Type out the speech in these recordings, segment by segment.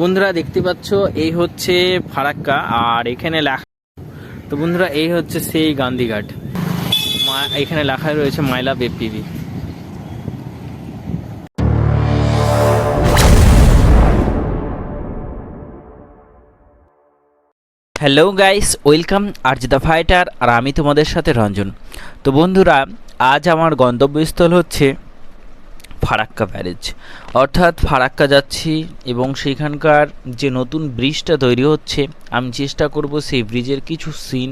বন্ধুরা দেখতে পাচ্ছ, এই হচ্ছে ফারাক্কা আর এখানে লেখা তো বন্ধুরা, এই হচ্ছে সেই গান্ধীঘাট। এখানে লেখা রয়েছে মাইলা বেপিবি হ্যালো গাইস ওয়েলকাম আর্জ দ্য ফাইটার আর আমি তোমাদের সাথে রঞ্জন। তো বন্ধুরা, আজ আমার গন্তব্যস্থল হচ্ছে ফারাক্কা ব্যারেজ। অর্থাৎ ফারাক্কা যাচ্ছি এবং সেখানকার যে নতুন ব্রিজটা তৈরি হচ্ছে, আমি চেষ্টা করব সেই ব্রিজের কিছু সিন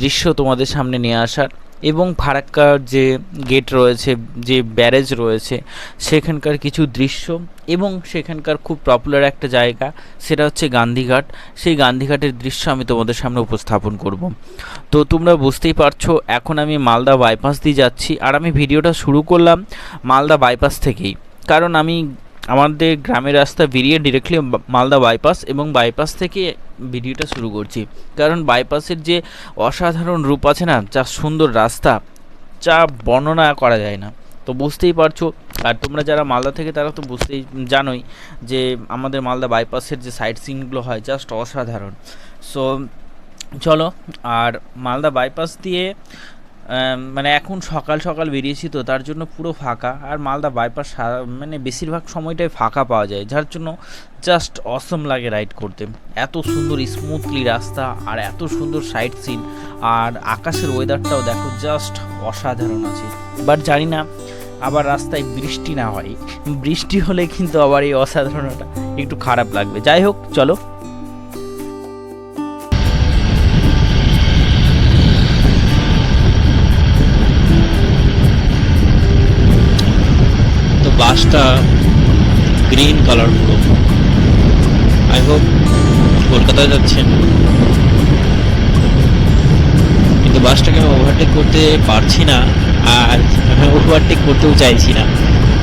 দৃশ্য তোমাদের সামনে নিয়ে আসার। এবং ফারাক্কার যে গেট রয়েছে, যে ব্যারেজ রয়েছে, সেখানকার কিছু দৃশ্য এবং সেখানকার খুব পপুলার একটা জায়গা, সেটা হচ্ছে গান্ধীঘাট। সেই গান্ধীঘাটের দৃশ্য আমি তোমাদের সামনে উপস্থাপন করব। তো তোমরা বুঝতেই পারছ, এখন আমি মালদা বাইপাস দিয়ে যাচ্ছি। আর আমি ভিডিওটা শুরু করলাম মালদা বাইপাস থেকেই। কারণ আমি আমাদের গ্রামের রাস্তা বেরিয়ে ডিরেক্টলি মালদা বাইপাস এবং বাইপাস থেকে ভিডিওটা শুরু করছি। কারণ বাইপাসের যে অসাধারণ রূপ আছে না, যা সুন্দর রাস্তা, যা বর্ণনা করা যায় না। তো বুঝতেই পারছ, আর তোমরা যারা মালদা থেকে, তারা তো বুঝতেই জানোই যে আমাদের মালদা বাইপাসের যে সাইট সিনগুলো হয় জাস্ট অসাধারণ। সো চলো, আর মালদা বাইপাস দিয়ে মানে এখন সকাল সকাল বেরিয়েছি তো, তার জন্য পুরো ফাঁকা। আর মালদা বাইপাস মানে বেশিরভাগ সময়টাই ফাঁকা পাওয়া যায়, যার জন্য জাস্ট অসম লাগে রাইড করতে। এত সুন্দর স্মুথলি রাস্তা আর এত সুন্দর সাইট সিন আর আকাশের ওয়েদারটাও দেখো জাস্ট অসাধারণ আছে। বাট জানি না, আবার রাস্তায় বৃষ্টি না হয়। বৃষ্টি হলে কিন্তু আবার এই অসাধারণটা একটু খারাপ লাগবে। যাই হোক, চলো। বাসটা গ্রিন কালার পুরো। আই হোপ কলকাতায় যাচ্ছেন। কিন্তু বাসটাকে আমি ওভারটেক করতে পারছি না, আর আমি ওভারটেক করতেও চাইছি না।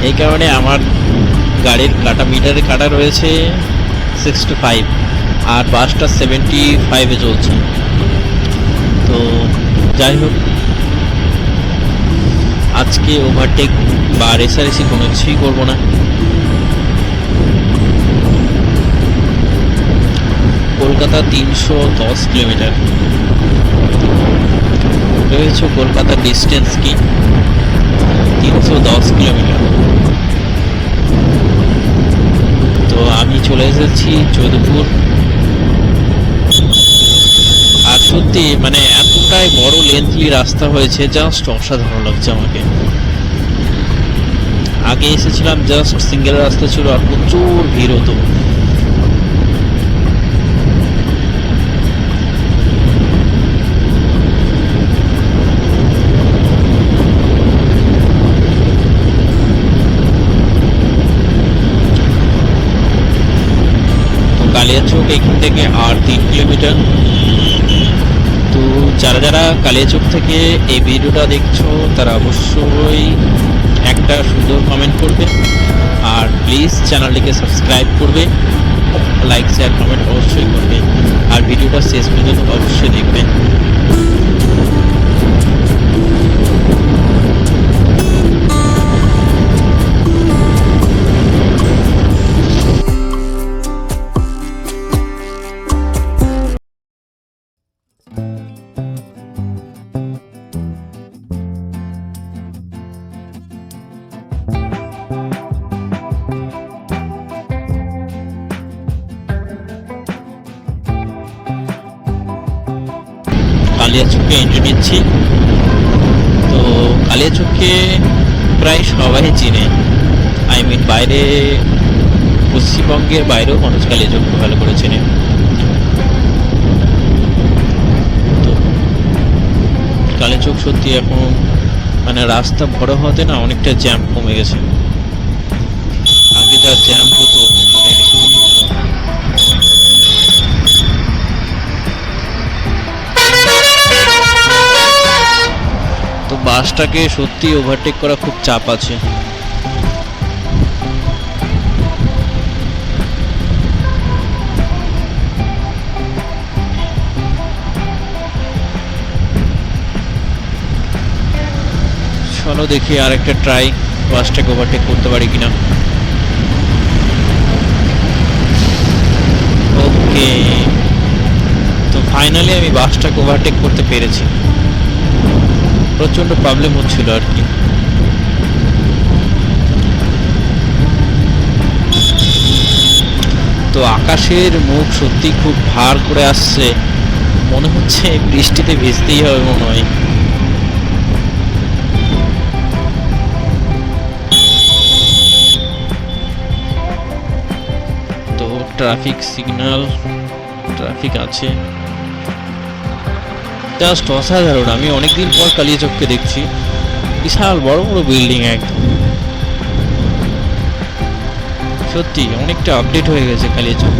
এই কারণে আমার গাড়ির কাটা মিটারে কাটা রয়েছে সিক্সটি ফাইভ আর বাসটা সেভেন্টি ফাইভে চলছে। তো যাই হোক, আজকে ওভারটেক বা রেসারেসি কোনো কিছুই করব না। কলকাতা তিনশো দশ কিলোমিটার। রয়েছে কলকাতার ডিস্টেন্স কি? তিনশো দশ কিলোমিটার। তো আমি চলে এসেছি যোধপুর। আর সত্যি মানে এতটাই বড় লেন্থলি রাস্তা হয়েছে জাস্ট অসাধারণ লাগছে আমাকে। আগে এসেছিলাম জাস্ট সিঙ্গেল রাস্তা ছিল আর প্রচুর ভিড় হতো। কালিয়াচক এখান থেকে আর তিন কিলোমিটার। তো যারা যারা কালিয়াচক থেকে এই ভিডিওটা দেখছ, তারা অবশ্যই একটা সুন্দর কমেন্ট করবে। আর প্লিজ চ্যানেলটিকে সাবস্ক্রাইব করবে। লাইক শেয়ার কমেন্ট অবশ্যই করবে। আর ভিডিওটা শেষ পর্যন্ত অবশ্যই দেখবেন। কালিয়াচককে এন্ট্রি নিচ্ছি। তো কালিয়াচককে প্রায় সবাই চিনে। আই মিন বাইরে, পশ্চিমবঙ্গের বাইরেও মানুষ কালিয়াচককে ভালো করে চেনে। তো কালিয়াচক সত্যি এখন মানে রাস্তা বড় হতে না অনেকটা জ্যাম কমে গেছে। আগে যা জ্যাম হতো বাসটাকে সত্যি ওভারটেক করা খুব চাপ আছে। চলো দেখি আর একটা ট্রাই বাসটাকে ওভারটেক করতে পারি কিনা। ওকে তো ফাইনালি আমি বাসটাকে ওভারটেক করতে পেরেছি। প্রচণ্ড প্রবলেম হচ্ছিল আর কি। তো আকাশের মুখ সত্যি খুব ভার করে আসছে। মনে হচ্ছে বৃষ্টিতে ভিজতেই হবে মনে হয়। তো ট্রাফিক সিগন্যাল ট্রাফিক আছে। জাস্ট অসাধারণ। আমি অনেকদিন পর কালিয়াচককে দেখছি। বিশাল বড় বড় বিল্ডিং একদম সত্যি, অনেকটা আপডেট হয়ে গেছে কালিয়াচক।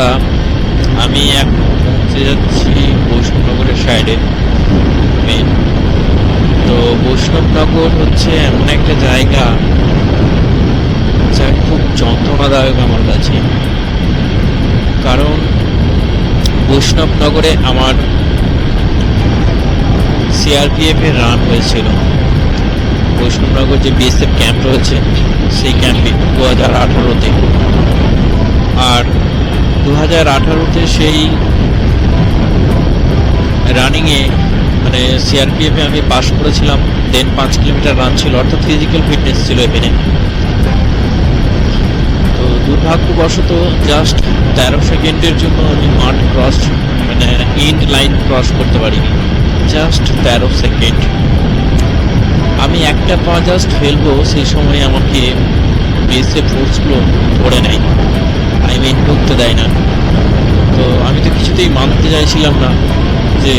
বন্ধুরা, আমি এখন পৌঁছে যাচ্ছি বৈষ্ণবনগরের সাইডে মেন তো বৈষ্ণবনগর হচ্ছে এমন একটা জায়গা যা খুব যন্ত্রণাদায়ক আমার কাছে। কারণ বৈষ্ণবনগরে আমার সিআরপিএফ এর রান হয়েছিল। বৈষ্ণবনগর যে বিএসএফ ক্যাম্প রয়েছে, সেই ক্যাম্পে দু হাজার আঠারোতে। আর দু হাজার আঠারোতে সেই রানিংয়ে মানে সিআরপিএফে আমি পাস করেছিলাম দেন পাঁচ কিলোমিটার রান ছিল, অর্থাৎ ফিজিক্যাল ফিটনেস ছিল এখানে। তো দুর্ভাগ্যবশত জাস্ট তেরো সেকেন্ডের জন্য আমি মাঠ ক্রস মানে ইন্ড লাইন ক্রস করতে পারিনি। জাস্ট তেরো সেকেন্ড। আমি একটা পা জাস্ট ফেলব, সেই সময় আমাকে বিএসএফ ফোর্সগুলো ধরে নেয়। আই মিন ঢুকতে দেয় না। তো আমি তো কিছুতেই মানতে চাইছিলাম না যে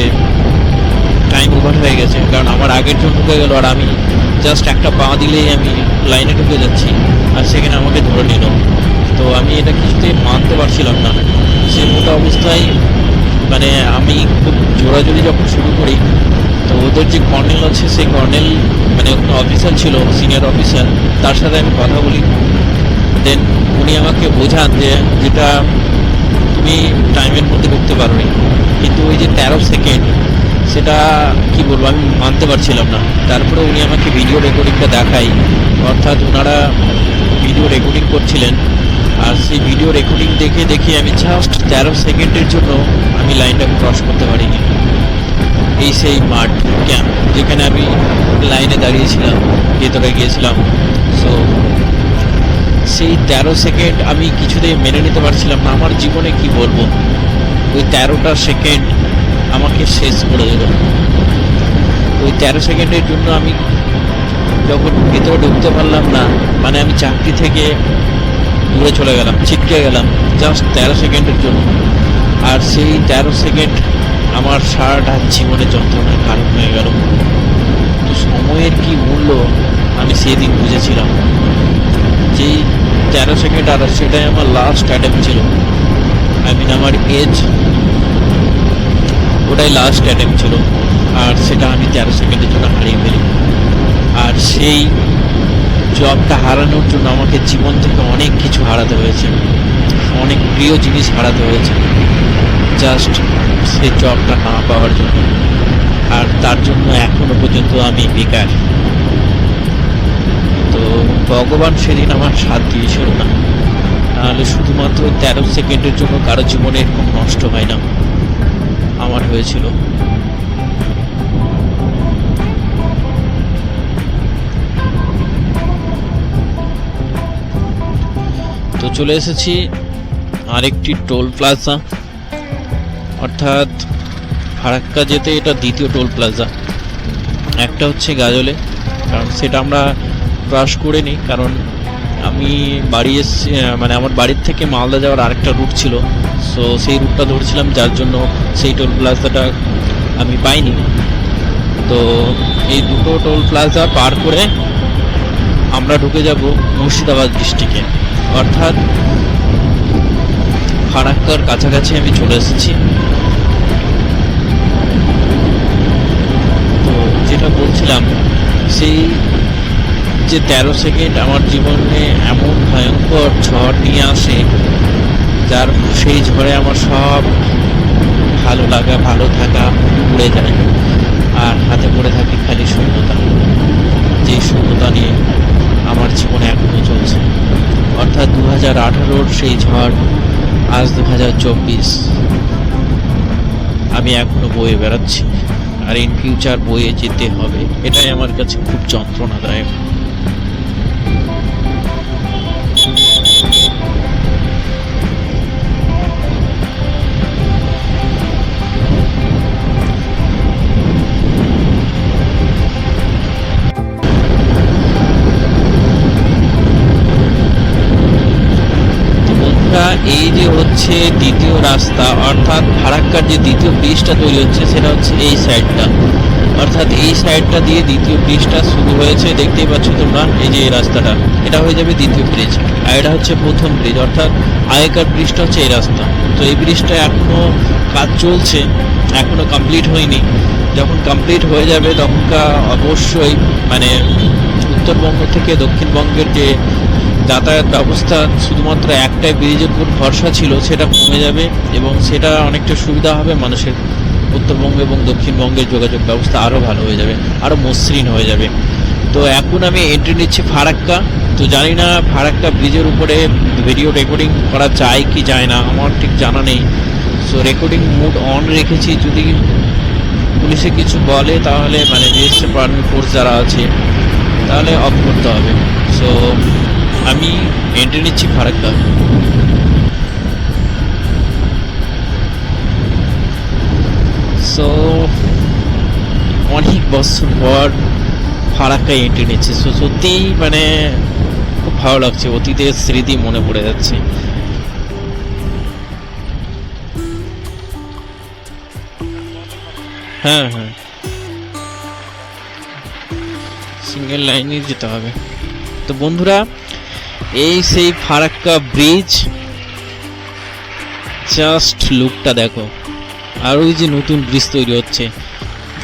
টাইম ওভার হয়ে গেছে, কারণ আমার আগের জন ঢুকে গেল আর আমি জাস্ট একটা পা দিলেই আমি লাইনে ঢুকে যাচ্ছি আর সেখানে আমাকে ধরে নিল। তো আমি এটা কিছুতেই মানতে পারছিলাম না। সে মোটা অবস্থায় মানে আমি খুব জোরাজোরি যখন শুরু করি, তো ওদের যে কর্নেল আছে, সেই কর্নেল মানে অফিসার ছিল সিনিয়র অফিসার তার সাথে আমি কথা বলি। দেন, উনি আমাকে বোঝান যে যেটা তুমি টাইমের মধ্যে ঢুকতে পারোনি। কিন্তু ওই যে তেরো সেকেন্ড সেটা কি বলব, আমি মানতে পারছিলাম না। তারপরে উনি আমাকে ভিডিও রেকর্ডিংটা দেখাই অর্থাৎ ওনারা ভিডিও রেকর্ডিং করছিলেন। আর সেই ভিডিও রেকর্ডিং দেখে দেখে আমি জাস্ট তেরো সেকেন্ডের জন্য আমি লাইনটা ক্রস করতে পারিনি। এই সেই মাঠ ক্যাম্প যেখানে আমি লাইনে দাঁড়িয়েছিলাম, ভেতরে গিয়েছিলাম। সো সেই তেরো সেকেন্ড আমি কিছুতেই মেনে নিতে পারছিলাম না। আমার জীবনে কি বলব? ওই তেরোটা সেকেন্ড আমাকে শেষ করে দিল। ওই তেরো সেকেন্ডের জন্য আমি যখন ভেতরে ঢুকতে পারলাম না মানে আমি চাকরি থেকে দূরে চলে গেলাম, ছিটকে গেলাম জাস্ট তেরো সেকেন্ডের জন্য। আর সেই তেরো সেকেন্ড আমার সারাটা জীবনে যন্ত্রণার কারণ হয়ে গেল। তো সময়ের কি মূল্য আমি সেদিন বুঝেছিলাম। যেই তেরো সেকেন্ড আর সেটাই আমার লাস্ট অ্যাটেম্প ছিল। আই মিন আমার এজ ওটাই লাস্ট অ্যাটেম্প ছিল। আর সেটা আমি তেরো সেকেন্ডের জন্য হারিয়ে ফেলি। আর সেই জবটা হারানোর জন্য আমাকে জীবন থেকে অনেক কিছু হারাতে হয়েছে। অনেক প্রিয় জিনিস হারাতে হয়েছে। জাস্ট সেই জবটা না পাওয়ার জন্য। আর তার জন্য এখনও পর্যন্ত আমি বেকার। তো ভগবান সেদিন আমার সাথ দিয়েছিল না। নাহলে শুধুমাত্র তেরো সেকেন্ডের জন্য কারও জীবনে এরকম নষ্ট হয় না আমার হয়েছিল। তো চলে এসেছি আরেকটি টোল প্লাজা। অর্থাৎ ফারাক্কা যেতে এটা দ্বিতীয় টোল প্লাজা। একটা হচ্ছে গাজলে, কারণ সেটা আমরা ক্রাশ করে নিই, কারণ আমি বাড়ি এসছি মানে আমার বাড়ির থেকে মালদা যাওয়ার আরেকটা রুট ছিল। সো সেই রুটটা ধরছিলাম, যার জন্য সেই টোল প্লাজাটা আমি পাইনি। তো এই দুটো টোল প্লাজা পার করে আমরা ঢুকে যাব মুর্শিদাবাদ ডিস্ট্রিক্টে অর্থাৎ ফারাক্কার কাছাকাছি আমি চলে এসেছি। তো যেটা বলছিলাম, সেই যে তেরো সেকেন্ড আমার জীবনে এমন ভয়ঙ্কর ঝড় নিয়ে আসে, যার সেই ঝড়ে আমার সব ভালো লাগা, ভালো থাকা উড়ে যায়। আর হাতে পড়ে থাকে খালি শূন্যতা, যে শূন্যতা নিয়ে আমার জীবনে এখনও চলছে। অর্থাৎ দু হাজার আঠারোর সেই ঝড়, আজ দু হাজার চব্বিশ। আমি এখনও বয়ে বেড়াচ্ছি, আর ইন ফিউচার বয়ে যেতে হবে, এটাই আমার কাছে খুব যন্ত্রণাদায়ক। হচ্ছে দ্বিতীয় রাস্তা, অর্থাৎ ফারাক্কার যে দ্বিতীয় ব্রিজটা তৈরি হচ্ছে সেটা হচ্ছে এই সাইডটা। অর্থাৎ এই সাইডটা দিয়ে দ্বিতীয় ব্রিজটা শুরু হয়েছে, দেখতেই পাচ্ছ তোমরা এই যে এই রাস্তাটা। এটা হয়ে যাবে দ্বিতীয় ব্রিজ আর এটা হচ্ছে প্রথম ব্রিজ, অর্থাৎ আগেকার ব্রিজটা হচ্ছে এই রাস্তা। তো এই ব্রিজটা এখনও কাজ চলছে এখনও কমপ্লিট হয়নি। যখন কমপ্লিট হয়ে যাবে তখনকার অবশ্যই মানে উত্তরবঙ্গ থেকে দক্ষিণবঙ্গের যে যাতায়াত ব্যবস্থা শুধুমাত্র একটাই ব্রিজের উপর ভরসা ছিল, সেটা কমে যাবে এবং সেটা অনেকটা সুবিধা হবে, মানুষের উত্তরবঙ্গ এবং দক্ষিণবঙ্গের যোগাযোগ ব্যবস্থা আরও ভালো হয়ে যাবে আরও মসৃণ হয়ে যাবে। তো এখন আমি এন্ট্রি নিচ্ছি ফারাক্কা। তো জানি না ফারাক্কা ব্রিজের উপরে ভিডিও রেকর্ডিং করা যায় কি যায় না, আমার ঠিক জানা নেই। সো রেকর্ডিং মুড অন রেখেছি, যদি পুলিশে কিছু বলে তাহলে মানে বিএসএফ আর্মি ফোর্স যারা আছে, তাহলে অফ করতে হবে। সো আমি এন্ট্রি নিচ্ছি ফারাক্কা সো অনেক বছর পর ফারাক্কা এন্ট্রি নিচ্ছে। সো সত্যিই মানে খুব ভালো লাগছে, অতীতের স্মৃতি মনে পড়ে যাচ্ছে। হ্যাঁ হ্যাঁ। সিঙ্গেল লাইনে যেতে হবে। তো বন্ধুরা এই সেই ফারাক্কা ব্রিজ। জাস্ট লুকটা দেখো। আর ওই যে নতুন ব্রিজ তৈরি হচ্ছে।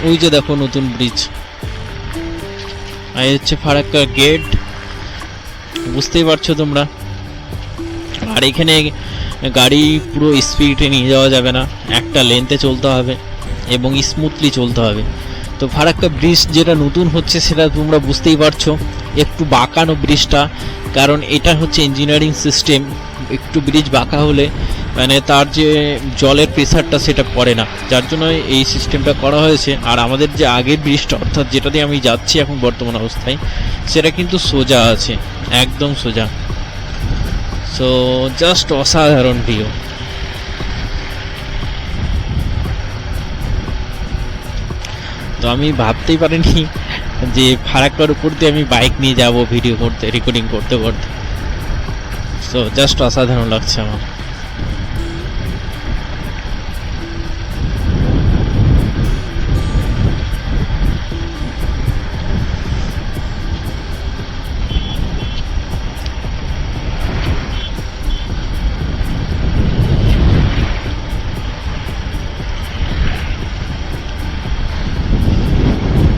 ওই যে দেখো নতুন ব্রিজ। আর হচ্ছে ফারাক্কা গেট। বুঝতেই পারছ তোমরা? আর এখানে গাড়ি পুরো স্পিডে নিয়ে যাওয়া যাবে না। একটা লেন্থে চলতে হবে এবং স্মুথলি চলতে হবে। তো ফারাক্কা ব্রিজ যেটা নতুন হচ্ছে সেটা তোমরা বুঝতেই পারছ। একটু বাঁকানো ব্রিজটা, কারণ এটা হচ্ছে ইঞ্জিনিয়ারিং সিস্টেম একটু ব্রিজ বাঁকা হলে মানে তার যে জলের প্রেসারটা সেটা পড়ে না। যার জন্য এই সিস্টেমটা করা হয়েছে। আর আমাদের যে আগের ব্রিজটা, অর্থাৎ যেটা দিয়ে আমি যাচ্ছি এখন বর্তমান অবস্থায়, সেটা কিন্তু সোজা আছে, একদম সোজা। সো জাস্ট অসাধারণ ভিউ তো আমি ভাবতেই পারিনি যে ফারাক্কার উপর দিয়ে আমি বাইক নিয়ে যাব ভিডিও করতে রেকর্ডিং করতে করতে। সো জাস্ট অসাধারণ লাগছে আমার।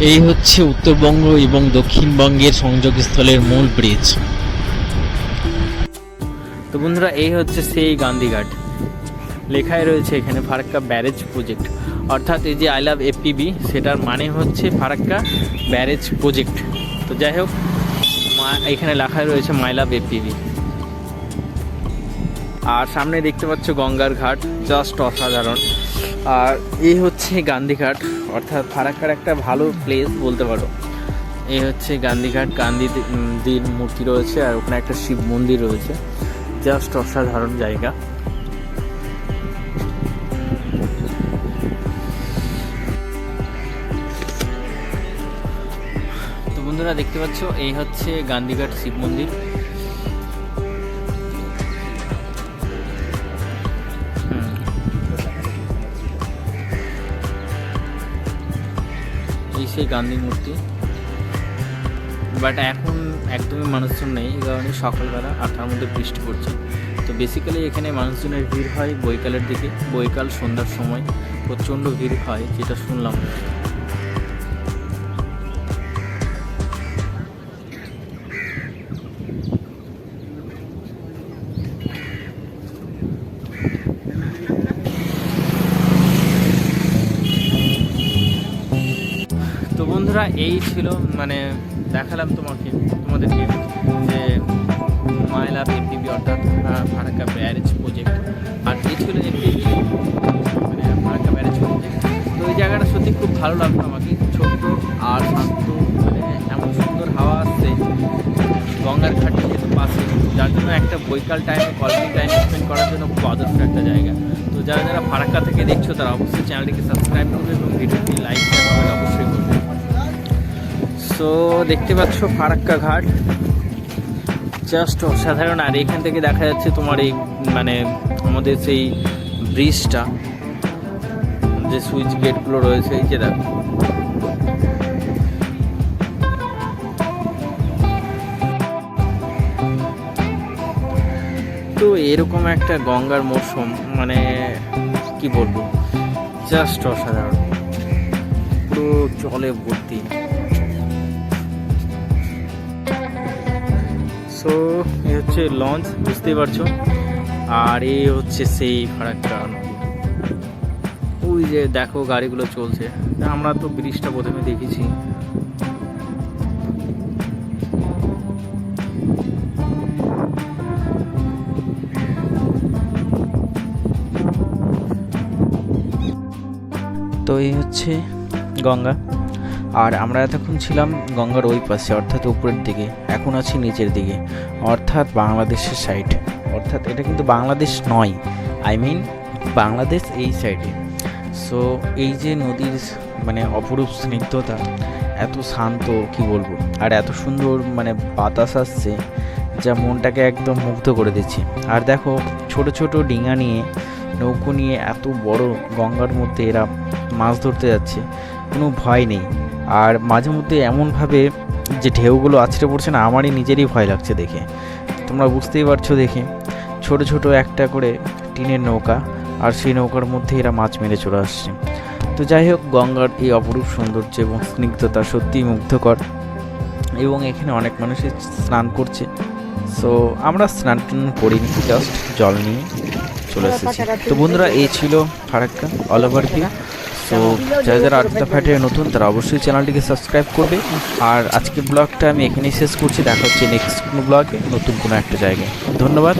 এই হচ্ছে উত্তরবঙ্গ এবং দক্ষিণবঙ্গের সংযোগস্থলের মূল ব্রিজ তো বন্ধুরা, এই হচ্ছে সেই গান্ধীঘাট। লেখাই রয়েছে এখানে ফারাক্কা ব্যারেজ প্রজেক্ট অর্থাৎ এই যে আই লাভ এপিবি সেটার মানে হচ্ছে ফারাক্কা ব্যারেজ প্রজেক্ট তো যাই হোক এখানে লেখাই রয়েছে মাই লাভ এপিবি আর সামনে দেখতে পাচ্ছ গঙ্গার ঘাট জাস্ট অসাধারণ। আর এই হচ্ছে গান্ধীঘাট। অর্থাৎ ফারাক্কার একটা ভালো প্লেস বলতে পারো। এই হচ্ছে গান্ধীঘাট গান্ধীজির মূর্তি রয়েছে আর ওখানে একটা শিব মন্দির রয়েছে। জাস্ট অসাধারণ জায়গা। তো বন্ধুরা দেখতে পাচ্ছ, এই হচ্ছে গান্ধীঘাট শিব মন্দির। সেই গান্ধী মূর্তি। বাট এখন একদমই মানুষজন নেই, এই কারণে সকালবেলা আটটার মধ্যে বৃষ্টি পড়ছে। তো বেসিক্যালি এখানে মানুষজনের ভিড় হয় বৈকালের দিকে। বৈকাল, সন্ধ্যার সময় প্রচণ্ড ভিড় হয়, যেটা শুনলাম। বন্ধুরা এই ছিল মানে দেখালাম তোমাকে, তোমাদেরকে, যে মাইলা এমপিপি অর্থাৎ ফারাক্কা ব্যারেজ প্রজেক্ট আর এই ছিল এমপিপি মানে ফারাক্কা ব্যারেজ প্রজেক্ট তো ওই জায়গাটা সত্যি খুব ভালো লাগল আমাকে, ছোট্ট আর শান্ত মানে এমন সুন্দর হাওয়া আসছে, গঙ্গার ঘাটে যেহেতু পাশে, যার জন্য একটা বৈকাল টাইমে কলেজ টাইম স্পেন্ড করার জন্য খুব আদর্শ একটা জায়গা। তো যারা যারা ফারাক্কা থেকে দেখছ, তারা অবশ্যই চ্যানেলটিকে সাবস্ক্রাইব করবে এবং ভিডিওটি লাইক অবশ্যই করবে সো দেখতে পাচ্ছ ফারাক্কা ঘাট। জাস্ট অসাধারণ। আর এখান থেকে দেখা যাচ্ছে তোমার এই মানে আমাদের সেই ব্রিজটা, যে সুইচ গেটগুলো রয়েছে, এই যে দেখো। তো এরকম একটা গঙ্গার মরশুম মানে কি বলব? জাস্ট অসাধারণ। পুরো জলে ভর্তি। সো এই হচ্ছে লঞ্চ, বুঝতেই পারছ। আর এই হচ্ছে সেই ফারাক্কা। নদী ওই যে দেখো গাড়িগুলো চলছে। আমরা তো ব্রিজটা প্রথমে দেখেছি। তো এই হচ্ছে গঙ্গা। আর আমরা এতক্ষণ ছিলাম গঙ্গার ওই পাশে, অর্থাৎ উপরের দিকে। এখন আছি নিচের দিকে, অর্থাৎ বাংলাদেশের সাইড অর্থাৎ এটা কিন্তু বাংলাদেশ নয় আই মিন বাংলাদেশ এই সাইডে সো এই যে নদীর মানে অপরূপ স্নিগ্ধতা, এত শান্ত, কি বলব? আর এত সুন্দর মানে বাতাস আসছে, যা মনটাকে একদম মুগ্ধ করে দিচ্ছে। আর দেখো, ছোট ছোট ডিঙা নিয়ে, নৌকো নিয়ে এত বড় গঙ্গার মধ্যে এরা মাছ ধরতে যাচ্ছে, কোনো ভয় নেই। আর মাঝে মধ্যে এমনভাবে যে ঢেউগুলো আছড়ে পড়ছে না, আমারই নিজেরই ভয় লাগছে দেখে। তোমরা বুঝতেই পারছ দেখে। ছোট ছোট একটা করে টিনের নৌকা আর সেই নৌকার মধ্যে এরা মাছ মেরে চলে আসছে। তো যাই হোক, গঙ্গার এই অপরূপ সৌন্দর্য এবং স্নিগ্ধতা সত্যিই মুগ্ধকর এবং এখানে অনেক মানুষই স্নান করছে। সো আমরা স্নান টান করিনি জাস্ট জল নিয়ে চলে এসেছি। তো বন্ধুরা, এই ছিল Farakka all over view so যারা যারা আড্ডা ফ্যাটে নতুন, তারা অবশ্যই চ্যানেলটিকে সাবস্ক্রাইব করবে। আর আজকের ব্লগটা আমি এখানেই শেষ করছি। দেখা হচ্ছে নেক্সট কোনো ব্লগে, নতুন কোনো একটা জায়গায়। ধন্যবাদ।